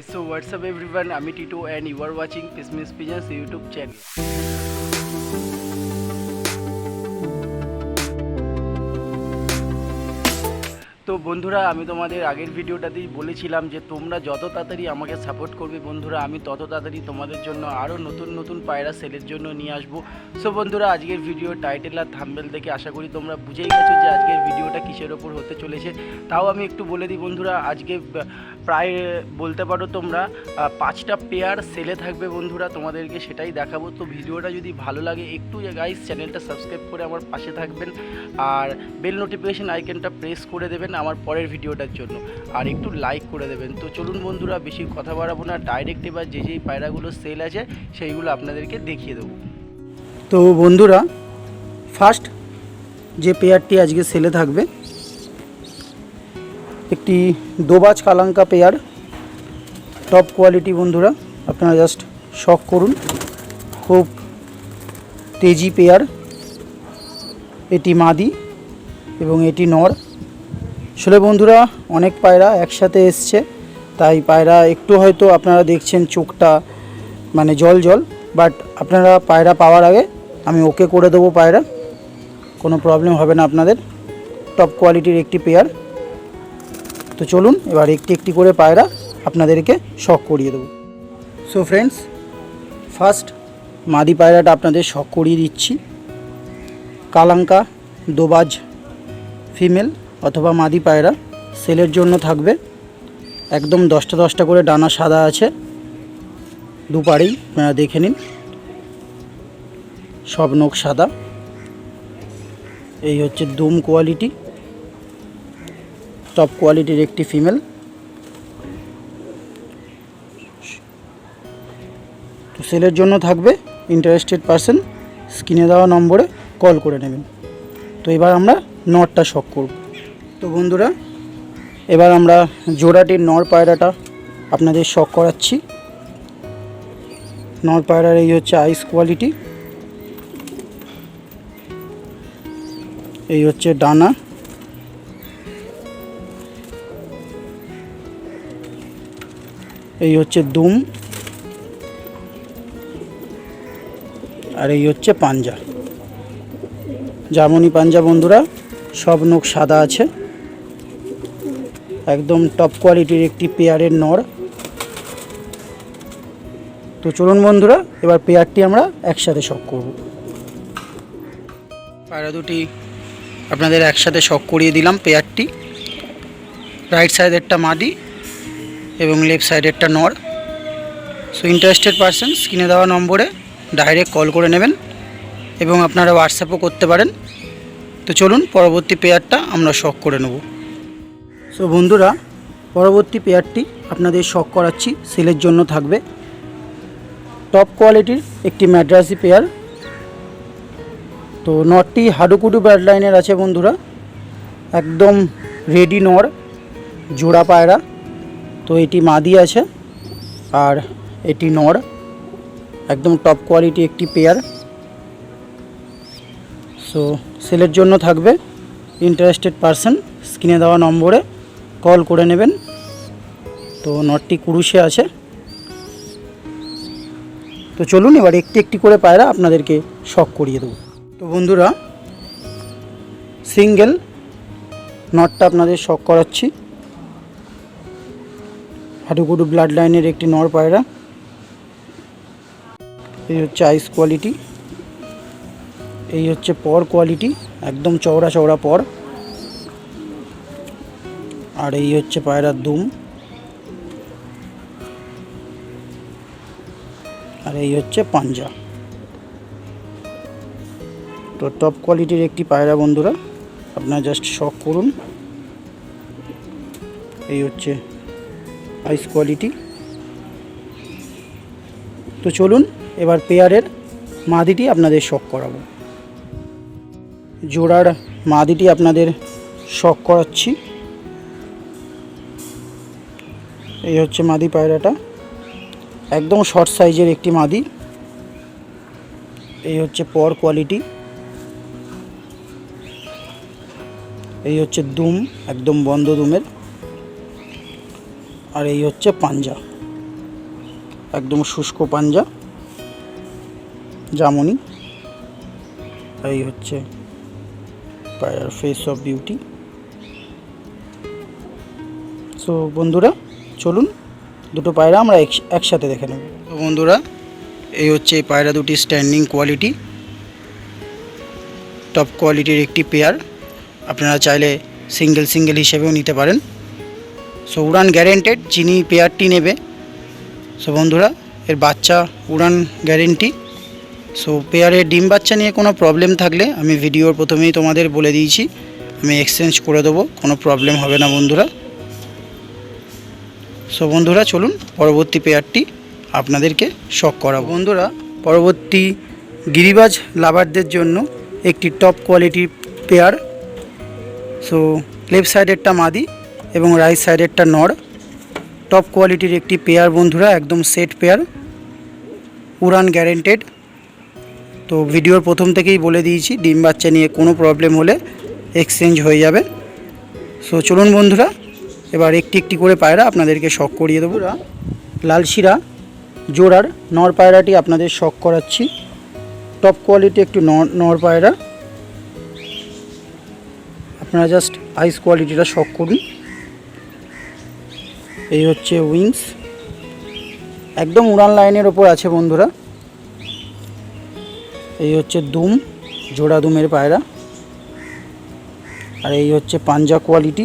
So what's up everyone, I'm Tito and you are watching Pismis Pigeons YouTube channel. তো বন্ধুরা, আমি তোমাদের আগের ভিডিওটাতেই বলেছিলাম যে তোমরা যত তাড়াতাড়ি আমাকে সাপোর্ট করবে বন্ধুরা, আমি তত তাড়াতাড়ি তোমাদের জন্য আরও নতুন নতুন পায়রা সেলের জন্য নিয়ে আসব। সো বন্ধুরা, আজকের ভিডিও টাইটেল আর থাম্বেল দেখে আশা করি তোমরা বুঝেই গেছো যে আজকের ভিডিওটা কিসের ওপর হতে চলেছে। তাও আমি একটু বলে দিই বন্ধুরা, আজকে প্রায় বলতে পারো তোমরা পাঁচটা পেয়ার সেলে থাকবে বন্ধুরা, তোমাদেরকে সেটাই দেখাবো। তো ভিডিওটা যদি ভালো লাগে, একটু গাইস চ্যানেলটা সাবস্ক্রাইব করে আমার পাশে থাকবেন, আর বেল নোটিফিকেশন আইকনটা প্রেস করে দেবেন। আমার পরের ভিডিওটার জন্য। আর একটু লাইক করে দেবেন। তো চলুন বন্ধুরা, বেশি কথা বাড়াবো না। ডাইরেক্ট এবার যে যেই পায়রাগুলো সেল আছে, সেইগুলো আপনাদেরকে দেখিয়ে দেবো। তো বন্ধুরা ফার্স্ট যে পেয়ারটি আজকে সেলে থাকবে, একটি দোবাজ কালাঙ্কা পেয়ার টপ কোয়ালিটি বন্ধুরা, আপনারা জাস্ট শখ করুন। খুব তেজি পেয়ার এটি মাদি এবং এটি নর। আসলে বন্ধুরা, অনেক পায়রা একসাথে এসছে। তাই পায়রা একটু হয়তো আপনারা দেখছেন চোখটা মানে জল জল বাট আপনারা পায়রা পাওয়ার আগে আমি ওকে করে দেবো পায়রা। কোনো প্রবলেম হবে না আপনাদের। টপ কোয়ালিটির একটি পেয়ার তো চলুন, এবার একটি একটি করে পায়রা আপনাদেরকে শখ করিয়ে দেবো। সো ফ্রেন্ডস ফার্স্ট মাদি পায়রাটা আপনাদের শখ করিয়ে দিচ্ছি। কালাঙ্কা, দোবাজ ফিমেল অথবা মাদি পায়রা সেলের জন্য থাকবে। একদম দশটা দশটা করে ডানা সাদা আছে। দুপারেই দেখে নিন। সব নখ সাদা। এই হচ্ছে দুম কোয়ালিটি। টপ কোয়ালিটির একটি ফিমেল। তো সেলের জন্য থাকবে ইন্টারেস্টেড পারসন স্ক্রিনে দেওয়া নম্বরে কল করে নেবেন। তো এবার আমরা নটটা শখ করব। তো বন্ধুরা, এবার আমরা জোড়াটির নর পায়রাটা আপনাদের শখ করাচ্ছি। নর পায়রার এই হচ্ছে আইস কোয়ালিটি এই হচ্ছে ডানা। এই হচ্ছে দুম আর এই হচ্ছে পাঞ্জা। জামনি পাঞ্জা বন্ধুরা, সব নখ সাদা আছে। একদম টপ কোয়ালিটির একটি পেয়ারের নর। তো চলুন বন্ধুরা, এবার পেয়ারটি আমরা একসাথে শখ করব। পায়রা দুটি আপনাদের একসাথে শখ করিয়ে দিলাম পেয়ারটি রাইট সাইডেরটা মাদি এবং লেফট সাইডেরটা নর। সো ইন্টারেস্টেড পারসন স্ক্রিনে দেওয়া নম্বরে ডাইরেক্ট কল করে নেবেন এবং আপনারা হোয়াটসঅ্যাপও করতে পারেন। তো চলুন, পরবর্তী পেয়ারটা আমরা শখ করে নেব। সো বন্ধুরা, পরবর্তী পেয়ারটি আপনাদের শখ করাচ্ছি সেলের জন্য থাকবে। টপ কোয়ালিটির একটি ম্যাড্রাসি পেয়ার তো নটটি হাডুকুডু ব্যাড লাইনের আছে বন্ধুরা। একদম রেডি নর জোড়া পায়রা। তো, এটি মাদি আছে আর এটি নর একদম টপ কোয়ালিটি একটি পেয়ার সো সেলের জন্য থাকবে। ইন্টারেস্টেড পারসন স্ক্রিনে দেওয়া নম্বরে। কল করে নেবেন। তো নটটি কুরুশে আছে। তো চলুন এবার একটি একটি করে পায়রা আপনাদেরকে শখ করিয়ে দেবো। তো বন্ধুরা, সিঙ্গেল নটটা আপনাদের শখ করাচ্ছি। হাডুকুডু ব্লাড লাইনের একটি নর পায়রা। এই হচ্ছে আইস কোয়ালিটি। এই হচ্ছে পর কোয়ালিটি, একদম চওড়া চওড়া পর। আর এই হচ্ছে পায়রার দুম। আর এই হচ্ছে পাঞ্জা। তো টপ কোয়ালিটির একটি পায়রা বন্ধুরা, আপনারা জাস্ট শখ করুন। এই হচ্ছে আইস কোয়ালিটি তো চলুন, এবার পেয়ারের মাদিটি আপনাদের শখ করাবো। জোড়ার মাদিটি আপনাদের শখ করাচ্ছি। এই হচ্ছে মাদি পায়রাটা। একদম শর্ট সাইজের একটি মাদি। এই হচ্ছে পর কোয়ালিটি এই হচ্ছে দুম, একদম বন্ধ দুমের। আর এই হচ্ছে পাঞ্জা। একদম শুষ্ক পাঞ্জা। জামুনি। এই হচ্ছে পায়রার ফেস অফ বিউটি সো বন্ধুরা চলুন, দুটো পায়রা আমরা একসাথে দেখে নেব। তো বন্ধুরা, এই হচ্ছে এই পায়রা দুটি স্ট্যান্ডিং কোয়ালিটি টপ কোয়ালিটির একটি পেয়ার আপনারা চাইলে সিঙ্গেল সিঙ্গেল হিসেবেও নিতে পারেন। সো উড়ান গ্যারেন্টেড যিনি পেয়ারটি নেবে সো বন্ধুরা, এর বাচ্চা উড়ান গ্যারেন্টি সো পেয়ারের ডিম বাচ্চা নিয়ে কোনো প্রবলেম থাকলে আমি ভিডিওর প্রথমেই তোমাদের বলে দিয়েছি। আমি এক্সচেঞ্জ করে দেবো, কোনো প্রবলেম হবে না বন্ধুরা। সো বন্ধুরা, চলুন পরবর্তী পেয়ারটি আপনাদেরকে শখ করাবো। বন্ধুরা, পরবর্তী গিরিবাজ লাভারদের জন্য একটি টপ কোয়ালিটির পেয়ার সো লেফট সাইডেরটা মাদি এবং রাইট সাইডেরটা নড় টপ কোয়ালিটির একটি পেয়ার বন্ধুরা, একদম সেট পেয়ার উড়ান গ্যারেন্টেড তো ভিডিওর প্রথম থেকেই বলে দিয়েছি, ডিম বাচ্চা নিয়ে কোনো প্রবলেম হলে এক্সচেঞ্জ হয়ে যাবে। সো চলুন বন্ধুরা এবার একটি একটি করে পায়রা আপনাদেরকে শখ করিয়ে দেবো। লালশিরা, জোড়ার নর পায়রাটি আপনাদের শখ করাচ্ছি। টপ কোয়ালিটি একটু নর নর পায়রা। আপনারা জাস্ট আইস কোয়ালিটিটা শখ করুন। এই হচ্ছে উইংস একদম উড়ান লাইনের ওপর আছে বন্ধুরা। এই হচ্ছে দুম, জোড়া দুমের পায়রা। আর এই হচ্ছে পাঞ্জা কোয়ালিটি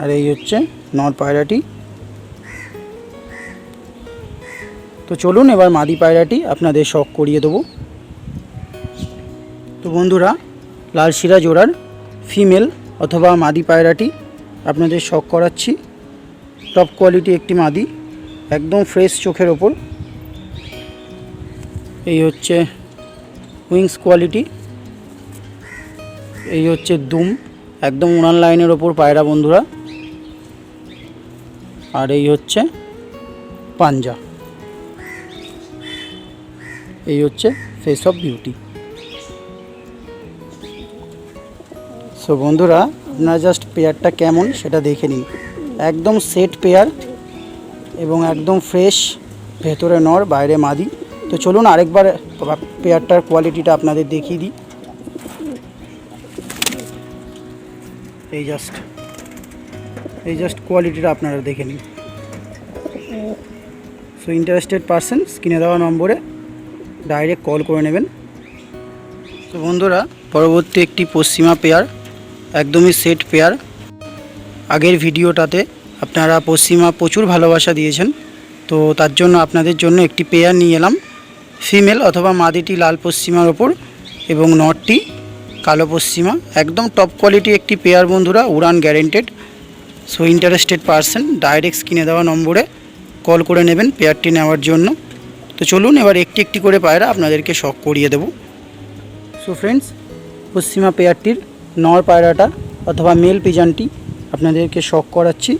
আর এই হচ্ছে নর পায়রাটি। তো চলুন এবার মাদি পায়রাটি আপনাদের শখ করিয়ে দেবো। তো বন্ধুরা, লাল শিরা জোড়ার ফিমেল অথবা মাদি পায়রাটি আপনাদের শখ করাচ্ছি। টপ কোয়ালিটি একটি মাদি, একদম ফ্রেশ চোখের ওপর। এই হচ্ছে উইংস কোয়ালিটি। এই হচ্ছে দুম, একদম উড়ান লাইনের ওপর পায়রা বন্ধুরা। আর এই হচ্ছে পাঞ্জা। এই হচ্ছে ফেস অফ বিউটি সো বন্ধুরা, আপনারা জাস্ট পেয়ারটা কেমন সেটা দেখে নিন। একদম সেট পেয়ার এবং একদম ফ্রেশ ভেতরে নর, বাইরে মাদি। তো চলুন আরেকবার পেয়ারটার কোয়ালিটিটা আপনাদের দেখিয়ে দিই। এই জাস্ট এই জাস্ট কোয়ালিটিটা আপনারা দেখে নিন। সো ইন্টারেস্টেড পারসন স্ক্রিনে দেওয়া নম্বরে ডাইরেক্ট কল করে নেবেন। তো বন্ধুরা, পরবর্তী একটি পশ্চিমা পেয়ার একদমই সেট পেয়ার আগের ভিডিওটাতে আপনারা পশ্চিমা প্রচুর ভালোবাসা দিয়েছেন। তো, তার জন্য আপনাদের জন্য একটি পেয়ার নিয়ে এলাম। ফিমেল অথবা মাদিটি লাল পশ্চিমার ওপর এবং নটটি কালো পশ্চিমা। একদম টপ কোয়ালিটি একটি পেয়ার বন্ধুরা, উড়ান guaranteed so interested person direct স্ক্রিনে দেওয়া নম্বরে কল করে নেবেন পেয়ারটি নেওয়ার জন্য। তো চলুন, এবার একটি একটি করে পায়রা আপনাদেরকে শখ করিয়ে দেব। সো ফ্রেন্ডস পশ্চিমা পেয়ারটির নর পায়রাটা অথবা মেল পিজানটি আপনাদেরকে শখ করাচ্ছি।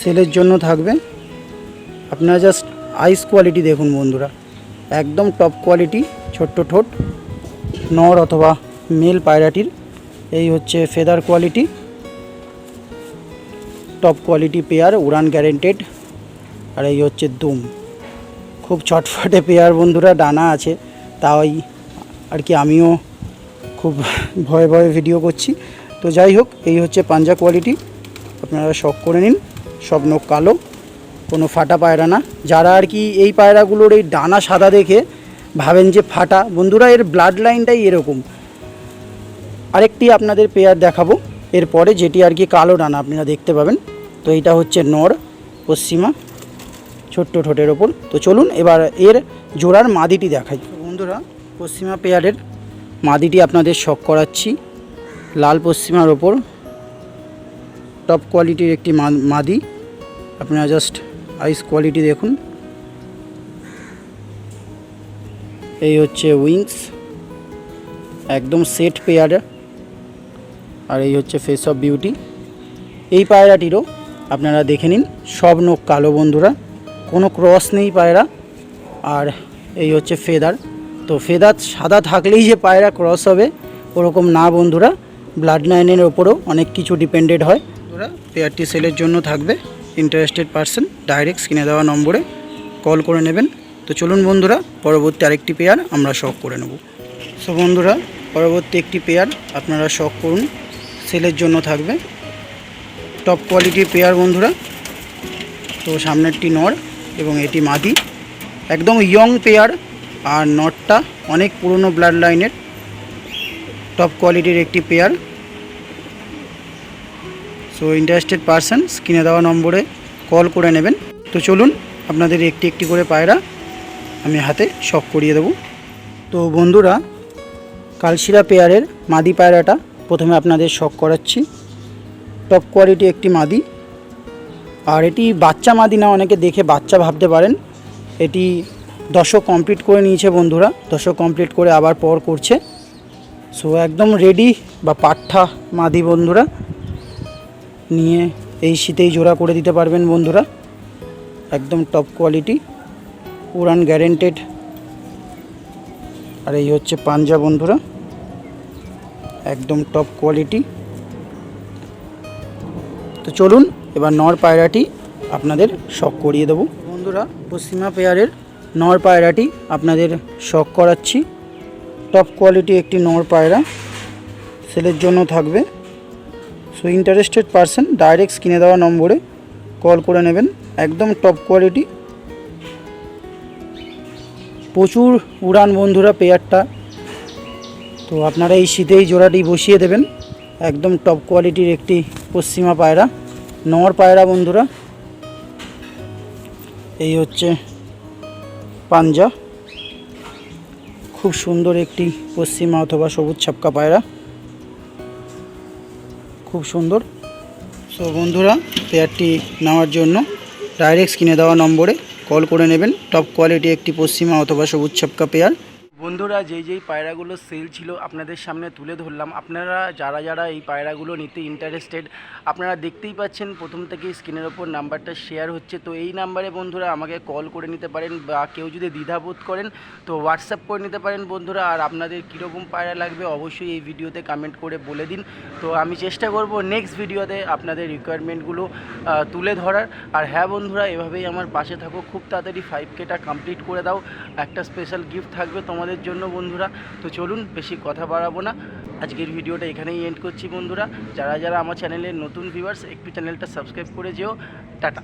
সেলের জন্য থাকবে। আপনারা জাস্ট আইস কোয়ালিটি দেখুন বন্ধুরা। একদম টপ কোয়ালিটি ছোট্ট ঠোঁট, নর অথবা মেল পায়রাটির। এই হচ্ছে feather quality top quality pair উড়ান গ্যারেন্টেড আর এই হচ্ছে দুম। খুব ছটফটে পেয়ার বন্ধুরা, ডানা আছে। তাই আর কি আমিও খুব ভয়ে ভয়ে ভিডিও করছি। তো যাই হোক, এই হচ্ছে পাঞ্জা কোয়ালিটি আপনারা শখ করে নিন। সব নখ কালো, কোনো ফাটা পায়রা না। যারা আর কি এই পায়রাগুলোর এই ডানা সাদা দেখে ভাবেন যে ফাটা, বন্ধুরা, এর ব্লাড লাইনটাই এরকম। আরেকটি আপনাদের পেয়ার দেখাবো। এরপরে যেটি আর কি কালো ডানা, আপনারা দেখতে পাবেন। তো এটা হচ্ছে নর পশ্চিমা, ছোট্ট ঠোঁটের ওপর। তো চলুন এবার এর জোড়ার মাদিটি দেখাই। বন্ধুরা, পশ্চিমা পেয়ারের মাদিটি আপনাদের শখ করাচ্ছি। লাল পশ্চিমার ওপর টপ কোয়ালিটির একটি মাদি। আপনারা জাস্ট আইস কোয়ালিটি দেখুন। এই হচ্ছে উইংস, একদম সেট পেয়ার। আর এই হচ্ছে ফেস অফ বিউটি। এই পায়রাটিরও আপনারা দেখে নিন, সব নখ কালো বন্ধুরা। কোনো ক্রস নেই পায়রা, আর এই হচ্ছে ফেদার তো ফেদার সাদা থাকলেই যে পায়রা ক্রস হবে, ওরকম না বন্ধুরা। ব্লাড লাইনের ওপরও অনেক কিছু ডিপেন্ডেড হয়। বন্ধুরা পেয়ারটি সেলের জন্য থাকবে। ইন্টারেস্টেড পারসন ডাইরেক্ট স্ক্রিনে দেওয়া নম্বরে কল করে নেবেন। তো চলুন বন্ধুরা, পরবর্তী আরেকটি পেয়ার আমরা শখ করে নেব। সো বন্ধুরা, পরবর্তী একটি পেয়ার আপনারা শখ করুন। সেলের জন্য থাকবে। টপ কোয়ালিটির পেয়ার বন্ধুরা। তো সামনেরটি নর এবং এটি মাদি। একদম ইয়ং পেয়ার আর নটটা অনেক পুরনো ব্লাড লাইনের টপ কোয়ালিটির একটি পেয়ার সো ইন্টারেস্টেড পারসন স্ক্রিনে দেওয়া নম্বরে কল করে নেবেন। তো চলুন, আপনাদের একটি একটি করে পায়রা আমি হাতে শখ করিয়ে দেবো। তো বন্ধুরা, কালশিরা পেয়ারের মাদি পায়রাটা প্রথমে আপনাদের শখ করাচ্ছি। টপ কোয়ালিটি একটি মাদি। আর এটি বাচ্চা মাদি না, অনেকে দেখে বাচ্চা ভাবতে পারেন। এটি দশক কমপ্লিট করে নিয়েছে বন্ধুরা, দশক কমপ্লিট করে আবার পর করছে। সো একদম রেডি বা পাঠা মাদি বন্ধুরা। নিয়ে এই শীতেই জোড়া করে দিতে পারবেন বন্ধুরা। একদম টপ কোয়ালিটি উড়ান গ্যারেন্টেড আর এই হচ্ছে পাঞ্জা বন্ধুরা। একদম টপ কোয়ালিটি তো চলুন, এবার নর পায়রাটি আপনাদের শখ করিয়ে দেবো। বন্ধুরা, পশ্চিমা পেয়ারের নর পায়রাটি আপনাদের শখ করাচ্ছি। টপ কোয়ালিটি একটি নর পায়রা, সেলের জন্য থাকবে। সো ইন্টারেস্টেড পারসন ডাইরেক্ট স্ক্রিনে দেওয়া নম্বরে কল করে নেবেন। একদম টপ কোয়ালিটি প্রচুর উড়ান বন্ধুরা পেয়ারটা। তো আপনারা এই শীতেই জোড়াটি বসিয়ে দেবেন। একদম টপ কোয়ালিটির একটি পশ্চিমা পায়রা, নর পায়রা বন্ধুরা। এই হচ্ছে পাঞ্জা। খুব সুন্দর একটি পশ্চিমা অথবা সবুজ ছাপকা পায়রা। খুব সুন্দর। সো বন্ধুরা পেয়ারটি নেওয়ার জন্য ডাইরেক্ট স্ক্রিনে দেওয়া নম্বরে কল করে নেবেন। টপ কোয়ালিটি একটি পশ্চিমা অথবা সবুজ ছাপকা পেয়ার বন্ধুরা, যেই যেই পায়রাগুলো সেল ছিল আপনাদের সামনে তুলে ধরলাম, আপনারা যারা যারা এই পায়রাগুলো নিতে ইন্টারেস্টেড আপনারা দেখতেই পাচ্ছেন প্রথম থেকেই স্ক্রিনের ওপর নাম্বারটা শেয়ার হচ্ছে। তো এই নাম্বারে বন্ধুরা আমাকে কল করে নিতে পারেন বা কেউ যদি দ্বিধাবোধ করেন, তো হোয়াটসঅ্যাপ করে নিতে পারেন বন্ধুরা। আর আপনাদের কীরকম পায়রা লাগবে অবশ্যই এই ভিডিওতে কমেন্ট করে বলে দিন। তো আমি চেষ্টা করব নেক্সট ভিডিওতে আপনাদের রিকোয়ারমেন্টগুলো তুলে ধরার। আর হ্যাঁ বন্ধুরা, এভাবেই আমার পাশে থাকো। খুব তাড়াতাড়ি ফাইভ কেটা কমপ্লিট করে দাও। একটা স্পেশাল গিফট থাকবে তোমাদের জন্য বন্ধুরা। তো চলুন বেশি কথা বাড়াবো না। আজকের ভিডিওটা এখানেই এন্ড করছি বন্ধুরা। যারা যারা আমার চ্যানেলের নতুন ভিউয়ার্স একটু চ্যানেলটা সাবস্ক্রাইব করে যেও। টাটা।